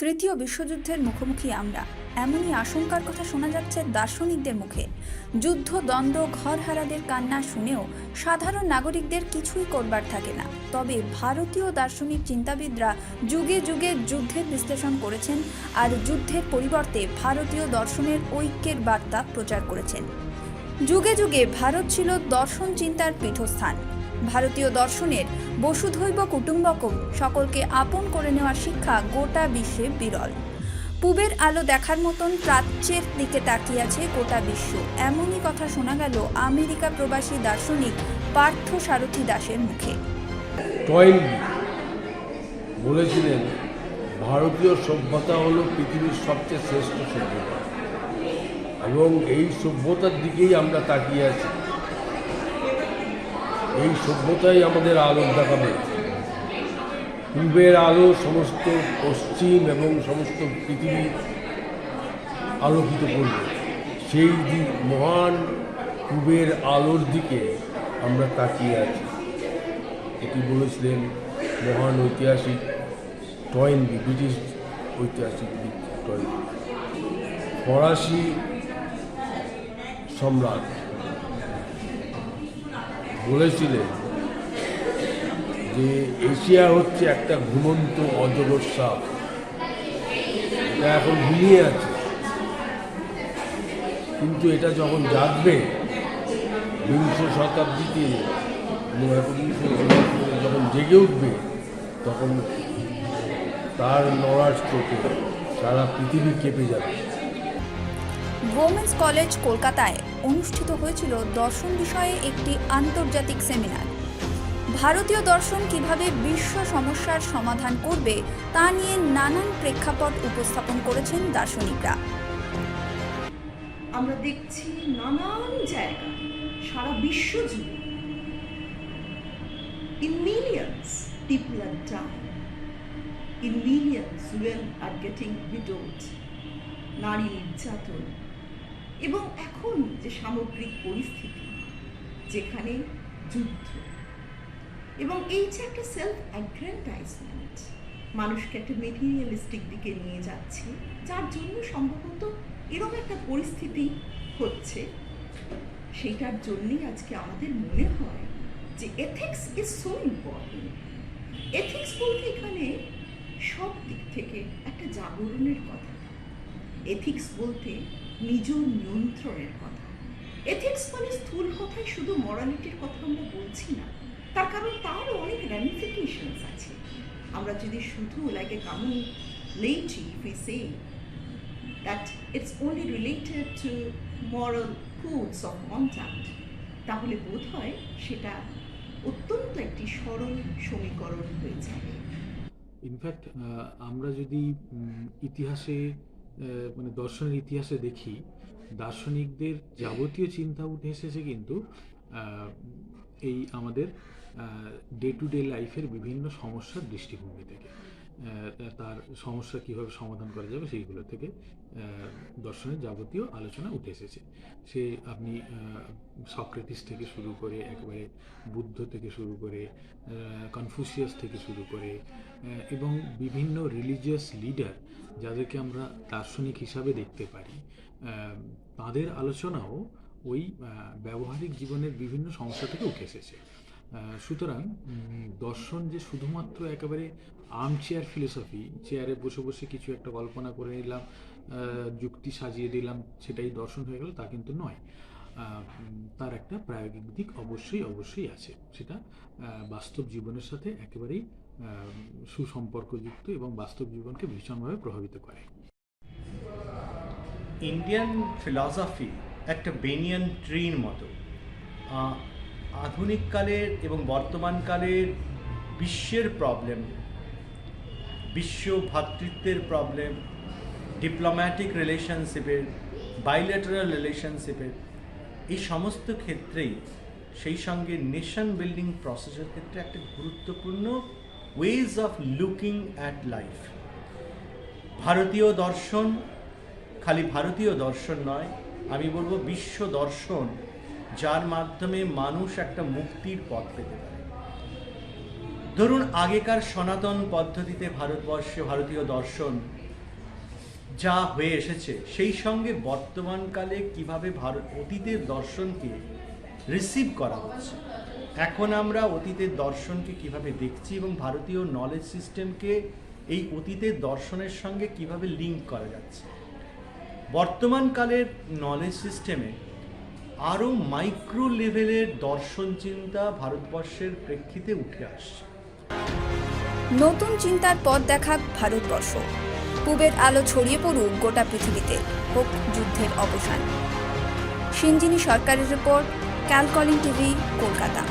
তৃতীয় বিশ্বযুদ্ধের মুখোমুখি আমরা। এমনই আশঙ্কার কথা শোনা যাচ্ছে দার্শনিকদের মুখে। যুদ্ধ, দ্বন্দ্ব, ঘরহারাদের কান্না শুনেও সাধারণ নাগরিকদের কিছুই করবার থাকে না। তবে ভারতীয় দার্শনিক চিন্তাবিদরা যুগে যুগে যুদ্ধের বিশ্লেষণ করেছেন আর যুদ্ধের পরিবর্তে ভারতীয় দর্শনের ঐক্যের বার্তা প্রচার করেছেন। যুগে যুগে ভারত ছিল দর্শন চিন্তার পীঠস্থান। ভারতীয় দর্শনের বসুধৈব কুটুম্বকম সকলকে আপন করে নেওয়ার শিক্ষা গোটা বিশ্বে বিরল। পূবের আলো দেখার মতন প্রাচ্যের দিকে তাকিয়ে আছে গোটা বিশ্ব। এমনই কথা শোনা গেল আমেরিকা প্রবাসী দার্শনিক পার্থ সারথী দাসের মুখে। বলেছিলেন, ভারতীয় সভ্যতা হলো পৃথিবীর সবচেয়ে শ্রেষ্ঠ সভ্যতা। এবং এই সভ্যতার দিকেই আমরা তাকিয়ে আছি। এই সভ্যতাই আমাদের আলো দেখাবে। পূর্বের আলো সমস্ত পশ্চিম এবং সমস্ত পৃথিবী আলোকিত করবে। সেই দিক মহান পূবের আলোর দিকে আমরা তাকিয়ে আছি। এটি বলেছিলেন মহান ঐতিহাসিক টয়েনবি ব্রিটিশ ঐতিহাসিক টয়েনবি ফরাসি সম্রাট বলেছিলেন যে এশিয়া হচ্ছে একটা ঘুমন্ত, অজগর সাপ। এটা এখন ঘুমিয়ে আছে। কিন্তু এটা যখন জাগবে, বিংশ শতাব্দীতে যখন জেগে উঠবে, তখন তার নড়ার চোখে সারা পৃথিবী কেঁপে যাবে। ওমেন্স কলেজ কলকাতায় অনুষ্ঠিত হয়েছিল দর্শন বিষয়ে একটি আন্তর্জাতিক সেমিনার ভারতীয় দর্শন কীভাবে বিশ্ব সমস্যার সমাধান করবে তা নিয়ে নানান প্রেক্ষাপট উপস্থাপন করেছেন দার্শনিকরা। আমরা দেখছি নানান জায়গায় সারা বিশ্ব জুড়ে। In millions people are dying. In millions women are getting widowed নারী নির্যাতন। এবং এখন যে সামগ্রিক পরিস্থিতি, যেখানে যুদ্ধ এবং এই যে একটা সেলফ অ্যাগ্রেন্টাইজমেন্ট মানুষকে একটা মেটেরিয়ালিস্টিক দিকে নিয়ে যাচ্ছে, যার জন্য সম্ভবত এরকম একটা পরিস্থিতি হচ্ছে, সেইটার জন্যই আজকে আমাদের মনে হয় যে ethics is so important ethics বলতে এখানে সব দিক থেকে একটা জাগরণের কথা। এথিক্স বলতে নিজ নিয়ন্ত্রণের কথা। এথিক্স মানে স্থূল কথায় শুধু মরালিটির কথা আমরা বলছি না, তার কারণ তারও অনেক র্যামিফিকেশনস আছে। আমরা যদি শুধু like a common if we say that it's only related to moral codes of তাহলে বোধ হয় সেটা অত্যন্ত একটি সরল সমীকরণ হয়ে যাবে। ইনফ্যাক্ট আমরা যদি ইতিহাসে মানে দর্শনের ইতিহাসে দেখি, দার্শনিকদের যাবতীয় চিন্তা উঠে এসেছে কিন্তু এই আমাদের ডে টু ডে লাইফের বিভিন্ন সমস্যার দৃষ্টিভঙ্গি থেকে। তার সমস্যা কীভাবে সমাধান করা যাবে সেইগুলো থেকে দর্শনের যাবতীয় আলোচনা উঠে এসেছে। সে আপনি সক্রেটিস থেকে শুরু করে একেবারে বুদ্ধ থেকে শুরু করে কনফুসিয়াস থেকে শুরু করে এবং বিভিন্ন রিলিজিয়াস লিডার যাদেরকে আমরা দার্শনিক হিসাবে দেখতে পারি তাদের আলোচনাও ওই ব্যবহারিক জীবনের বিভিন্ন সমস্যা থেকে উঠে এসেছে। সুতরাং দর্শন যে শুধুমাত্র একেবারে আর্ম চেয়ার ফিলোসফি চেয়ারে বসে বসে কিছু একটা কল্পনা করে নিলাম যুক্তি সাজিয়ে দিলাম, সেটাই দর্শন হয়ে গেল, তা কিন্তু নয়। তার একটা প্রায়োগিক দিক অবশ্যই অবশ্যই আছে। সেটা বাস্তব জীবনের সাথে একেবারেই সুসম্পর্কযুক্ত এবং বাস্তব জীবনকে ভীষণভাবে প্রভাবিত করে। ইন্ডিয়ান ফিলসফি একটা বেনিয়ান ট্রির মতো। আধুনিককালের এবং বর্তমানকালের বিশ্বের প্রবলেম বিশ্ব ভ্রাতৃত্বের প্রবলেম ডিপ্লোম্যাটিক রিলেশনশিপের বাইলেটারাল রিলেশনশিপের এই সমস্ত ক্ষেত্রেই সেই সঙ্গে নেশন বিল্ডিং প্রসেসের ক্ষেত্রে একটা গুরুত্বপূর্ণ ways of looking at life ভারতীয় দর্শন খালি ভারতীয় দর্শন নয়, আমি বলব বিশ্ব দর্শন যার মাধ্যমে মানুষ একটা মুক্তির পথ পেতে পারে। ধরুন, আগেকার সনাতন পদ্ধতিতে ভারতবর্ষে ভারতীয় দর্শন যা হয়ে এসেছে, সেই সঙ্গে বর্তমানকালে কীভাবে ভারত, অতীতের দর্শনকে রিসিভ করা হচ্ছে। এখন আমরা অতীতের দর্শনকে কীভাবে দেখছি এবং ভারতীয় নলেজ সিস্টেমকে এই অতীতের দর্শনের সঙ্গে কীভাবে লিঙ্ক করা যাচ্ছে? বর্তমানকালের নলেজ সিস্টেমে আরও মাইক্রো লেভেলের দর্শন চিন্তা ভারতবর্ষের প্রেক্ষিতে উঠে আসছে। নতুন চিন্তার পথ দেখাক ভারতবর্ষ। পূবের আলো ছড়িয়ে পড়ুক গোটা পৃথিবীতে, হোক যুদ্ধের অবসান। সিঞ্জিনী সরকারের রিপোর্ট ক্যালকলিং টিভি, কলকাতা।